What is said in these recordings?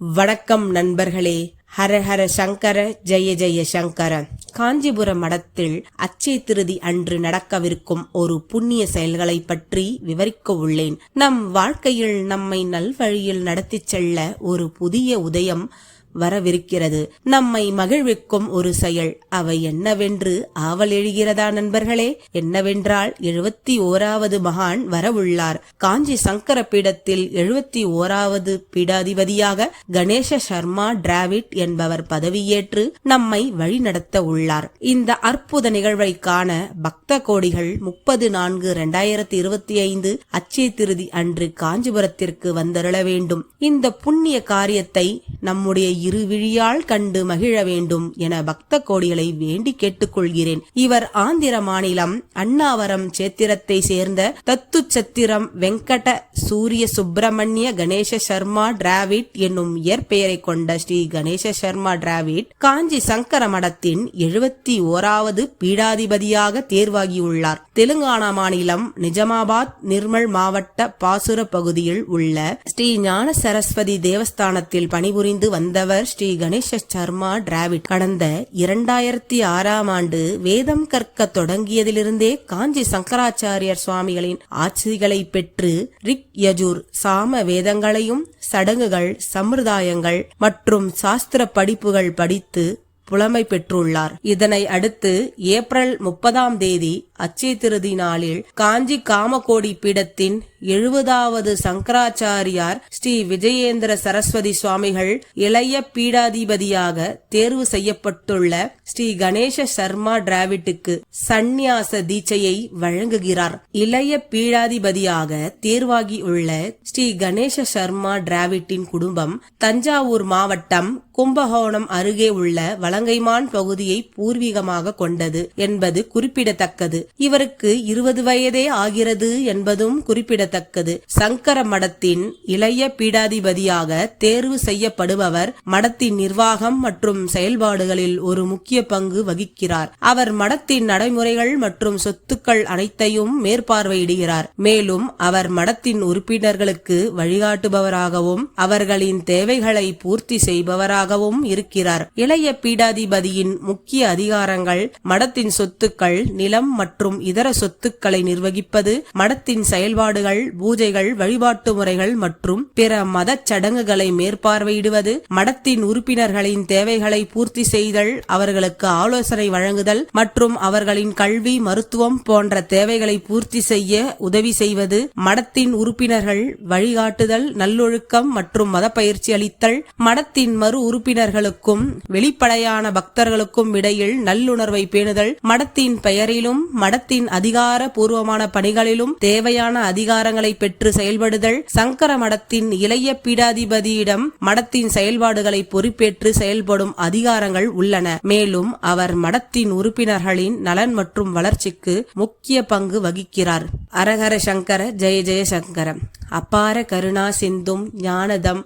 வணக்கம் நண்பர்களே. ஹர ஹர சங்கர ஜெய ஜெய சங்கர. காஞ்சிபுரம் மடத்தில் அச்சை திருதி அன்று நடக்கவிருக்கும் ஒரு புண்ணிய செயல்களை பற்றி விவரிக்க உள்ளேன். நம் வாழ்க்கையில் நம்மை நல்வழியில் நடத்தி செல்ல ஒரு புதிய உதயம் வரவிருக்கிறது. நம்மை மகிழ்விக்கும் ஒரு செயல் அவை என்னவென்று ஆவல் எழுகிறதா நண்பர்களே? என்னவென்றால் எழுபத்தி ஓராவது மகான் வரவுள்ளார். காஞ்சி சங்கர பீடத்தில் எழுபத்தி ஓராவது பீடாதிபதியாக கணேச சர்மா டிராவிட் என்பவர் பதவியேற்று நம்மை வழிநடத்த உள்ளார். இந்த அற்புத நிகழ்வை காண பக்த கோடிகள் முப்பது நான்கு இரண்டாயிரத்தி இருபத்தி ஐந்து அச்சய திருதி அன்று காஞ்சிபுரத்திற்கு வந்தருள வேண்டும். இந்த புண்ணிய காரியத்தை நம்முடைய இரு விழியால் கண்டு மகிழ வேண்டும் என பக்த கோடிகளை வேண்டி கேட்டுக்கொள்கிறேன். இவர் ஆந்திர மாநிலம் அண்ணாவரம் சேத்திரத்தை சேர்ந்த தத்து சத்திரம் வெங்கட சூரிய சுப்பிரமணிய கணேச சர்மா டிராவிட் என்னும் இயற்பெயரை கொண்ட ஸ்ரீ கணேச சர்மா டிராவிட் காஞ்சி சங்கர மடத்தின் எழுபத்தி ஓராவது பீடாதிபதியாக தேர்வாகியுள்ளார். தெலுங்கானா மாநிலம் நிஜாமாபாத் நிர்மல் மாவட்ட பாசுர பகுதியில் உள்ள ஸ்ரீ ஞான சரஸ்வதி தேவஸ்தானத்தில் பணிபுரிந்து வந்தவர் ஸ்ரீ கணேச சர்மா டிராவிட் கடந்த இரண்டாயிரத்தி ஆறாம் ஆண்டு வேதம் கற்க தொடங்கியதிலிருந்தே காஞ்சி சங்கராச்சாரியர் சுவாமிகளின் ஆட்சிகளை பெற்று ரிக் யஜூர் சாம வேதங்களையும் சடங்குகள் சம்பிரதாயங்கள் மற்றும் சாஸ்திர படிப்புகள் படித்து புலமை பெற்றுள்ளார். இதனை அடுத்து ஏப்ரல் முப்பதாம் தேதி அச்சய திருதி நாளில் காஞ்சி காமகோடி பீடத்தின் எழுபதாவது சங்கராச்சாரியார் ஸ்ரீ விஜயேந்திர சரஸ்வதி சுவாமிகள் இளைய பீடாதிபதியாக தேர்வு செய்யப்பட்டுள்ள ஸ்ரீ கணேச சர்மா டிராவிட்டுக்கு சந்நியாச தீட்சையை வழங்குகிறார். இளைய பீடாதிபதியாக தேர்வாகியுள்ள ஸ்ரீ கணேச சர்மா டிராவிட்டின் குடும்பம் தஞ்சாவூர் மாவட்டம் கும்பகோணம் அருகே உள்ள வலங்கைமான் பகுதியை பூர்வீகமாக கொண்டது என்பது குறிப்பிடத்தக்கது. இவருக்கு இருபது வயதே ஆகிறது என்பதும் குறிப்பிடத்தக்கது. சங்கர மடத்தின் இளைய பீடாதிபதியாக தேர்வு செய்யப்படுபவர் மடத்தின் நிர்வாகம் மற்றும் செயல்பாடுகளில் ஒரு முக்கிய பங்கு வகிக்கிறார். அவர் மடத்தின் நடைமுறைகள் மற்றும் சொத்துக்கள் அனைத்தையும் மேற்பார்வையிடுகிறார். மேலும் அவர் மடத்தின் உறுப்பினர்களுக்கு வழிகாட்டுபவராகவும் அவர்களின் தேவைகளை பூர்த்தி செய்பவராகவும் இருக்கிறார். இளைய பீடாதிபதியின் முக்கிய அதிகாரங்கள் மடத்தின் சொத்துக்கள் நிலம் மற்றும் இதர சொத்துக்களை நிர்வகிப்பது மடத்தின் செயல்பாடுகள் பூஜைகள் வழிபாட்டு முறைகள் மற்றும் பிற மத சடங்குகளை மேற்பார்வையிடுவது மடத்தின் உறுப்பினர்களின் தேவைகளை பூர்த்தி செய்தல் அவர்களுக்கு ஆலோசனை வழங்குதல் மற்றும் அவர்களின் கல்வி மருத்துவம் போன்ற தேவைகளை பூர்த்தி செய்ய உதவி செய்வது மடத்தின் உறுப்பினர்கள் வழிகாட்டுதல் நல்லொழுக்கம் மற்றும் மத பயிற்சி அளித்தல் மடத்தின் மறு உறுப்பினர்களுக்கும் வெளிப்படையான பக்தர்களுக்கும் இடையில் நல்லுணர்வை பேணுதல் மடத்தின் பெயரிலும் மடத்தின் அதிகார பூர்வமான பணிகளிலும் தேவையான அதிகாரங்களை பெற்று செயல்படுதல் சங்கர மடத்தின் இளைய பீடாதிபதியிடம் மடத்தின் செயல்பாடுகளை பொறுப்பேற்று செயல்படும் அதிகாரங்கள் உள்ளன. மேலும் அவர் மடத்தின் உறுப்பினர்களின் நலன் மற்றும் வளர்ச்சிக்கு முக்கிய பங்கு வகிக்கிறார். அரகர சங்கர ஜெய ஜெய சங்கர அப்பார கருணா சிந்தும் ஞானதம்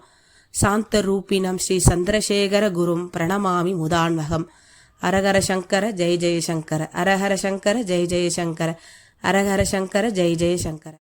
சாந்தரூபினம் ஸ்ரீ சந்திரசேகர குரும் பிரணமாமி முதான்வகம் அரஹர சங்கர ஜெய ஜெய சங்கர. அரஹர சங்கர ஜெய ஜெய சங்கர. அரஹர சங்கர ஜெய ஜெய சங்கர.